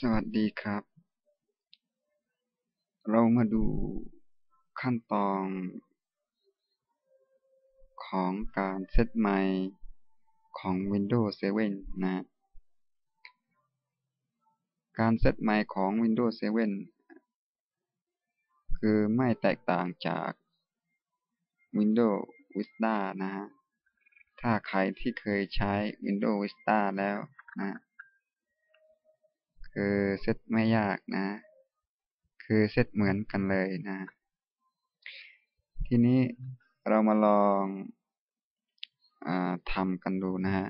สวัสดีครับ เรามาดูขั้นตอนของการเซตไมค์ของ Windows 7 นะ การเซตไมค์ของ Windows 7 คือไม่แตกต่างจาก Windows Vista นะฮะ ถ้าใครที่เคยใช้ Windows Vista แล้วนะ คือเซตไม่ยากนะ คือเซตเหมือนกันเลยนะ ทีนี้เรามาลองอทำกันดูนะฮะ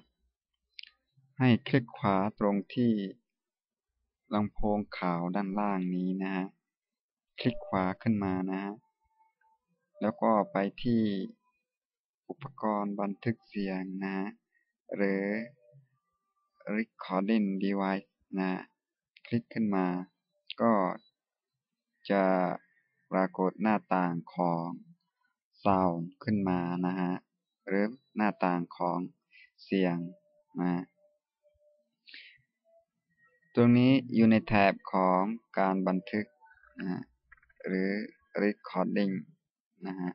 ให้คลิกขวาตรงที่ลำโพงขาวด้านล่างนี้นะฮะ คลิกขวาขึ้นมานะฮะ แล้วก็ไปที่อุปกรณ์บันทึกเสียงนะ หรือ recording device นะ คลิกขึ้นมา ก็จะปรากฏหน้าต่างของ Sound ขึ้นมานะฮะหรือหน้าต่างของเสียงนะตรงนี้อยู่ในแถบของการบันทึกนะหรือ recording นะฮะ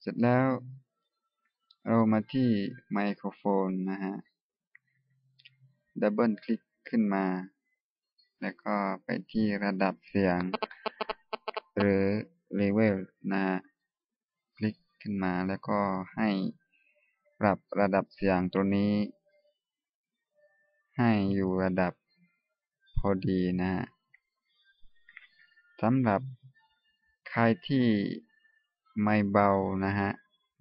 เสร็จแล้วเรามาที่ไมโครโฟนนะฮะ ดับเบิลคลิกขึ้นมา แล้วก็ไปที่ระดับเสียง หรือเลเวลนะคลิกขึ้นมาแล้วก็ให้ปรับระดับเสียงตัวนี้ ให้อยู่ระดับพอดีนะสำหรับใครที่ไม่เบานะฮะ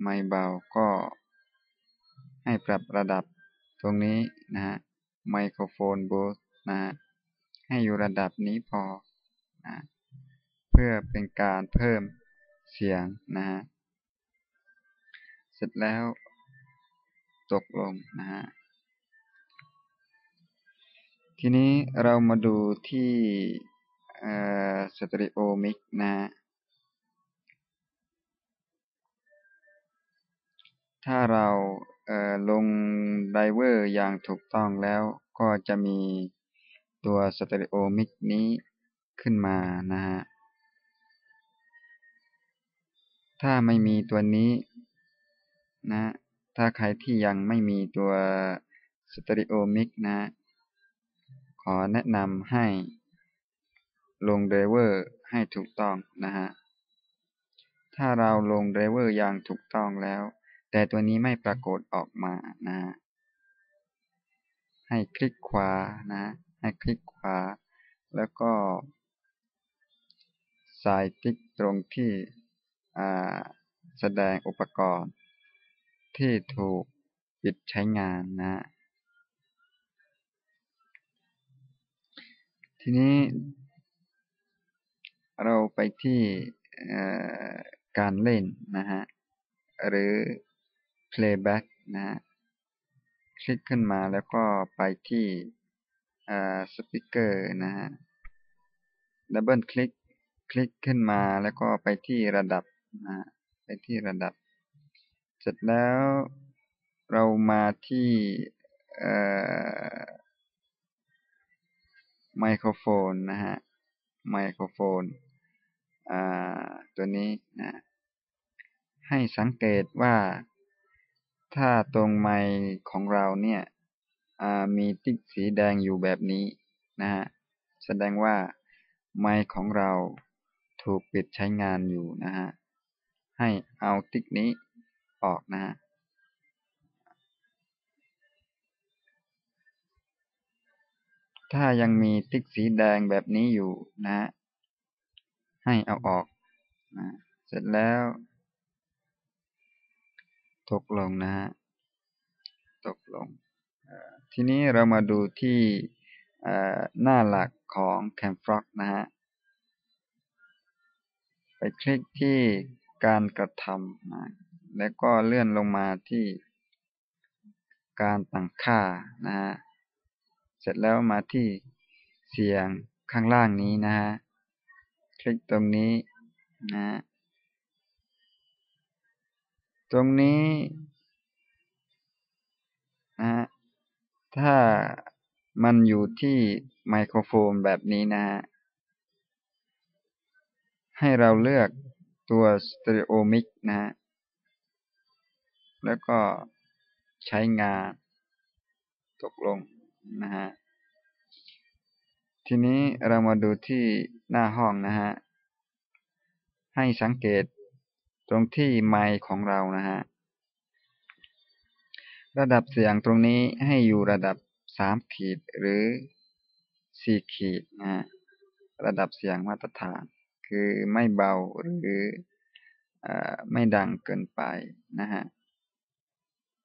ไม่เบาก็ให้ปรับระดับตรงนี้นะฮะ ไมโครโฟนบูสนะให้อยู่ระดับนี้พอนะเพื่อเป็นการเพิ่มเสียงนะฮะเสร็จแล้วตกลงนะฮะทีนี้เรามาดูที่สเตอริโอมิกนะ ถ้าเรา ลงไดเวอร์อย่างถูกต้องแล้วก็จะมีตัวสเตอริโอมิกนี้ขึ้นมานะฮะ ถ้าไม่มีตัวนี้นะ ถ้าใครที่ยังไม่มีตัวสเตอริโอมิกนะ ขอแนะนำให้ลงไดเวอร์ให้ถูกต้องนะฮะ ถ้าเราลงไดเวอร์อย่างถูกต้องแล้ว แต่ตัวนี้ไม่ปรากฏออกมานะ ให้คลิกขวานะ ให้คลิกขวา แล้วก็ใส่ติ๊กตรงที่แสดงอุปกรณ์ ที่ถูกปิดใช้งานนะ ทีนี้ เราไปที่การเล่นนะฮะ หรือ playback นะฮะคลิกขึ้นมาแล้วก็ไปที่สปีกเกอร์นะฮะดับเบิลคลิกคลิกขึ้นมาแล้วก็ไปที่ระดับนะไปที่ระดับ เสร็จแล้วเรามาที่ไมโครโฟนนะฮะไมโครโฟนตัวนี้นะให้สังเกตว่า ถ้าตรงไมค์ของเราเนี่ยมีติ๊กสีแดงอยู่แบบนี้นะฮะแสดงว่าไมค์ของเราถูกปิดใช้งานอยู่นะฮะให้เอาติ๊กนี้ออกนะฮะถ้ายังมีติ๊กสีแดงแบบนี้อยู่นะฮะให้เอาออกนะเสร็จแล้ว ตกลงนะฮะตกลงทีนี้เรามาดูที่หน้าหลักของ Camfrog นะฮะ ไปคลิกที่การกระทำนะแล้วก็เลื่อนลงมาที่การตั้งค่านะฮะ เสร็จแล้วมาที่เสียงข้างล่างนี้นะฮะ คลิกตรงนี้นะ ตรงนี้นะถ้ามันอยู่ที่ไมโครโฟนแบบนี้นะฮะ ให้เราเลือกตัว Stereo Mix นะฮะ แล้วก็ใช้งานตกลงนะฮะ ทีนี้เรามาดูที่หน้าห้องนะฮะ ให้สังเกต ตรงที่ไมค์ของเรานะฮะ ระดับเสียงตรงนี้ให้อยู่ระดับสามขีดหรือสี่ขีดนะฮะ ระดับเสียงมาตรฐาน คือไม่เบาหรืออไม่ดังเกินไปนะฮะ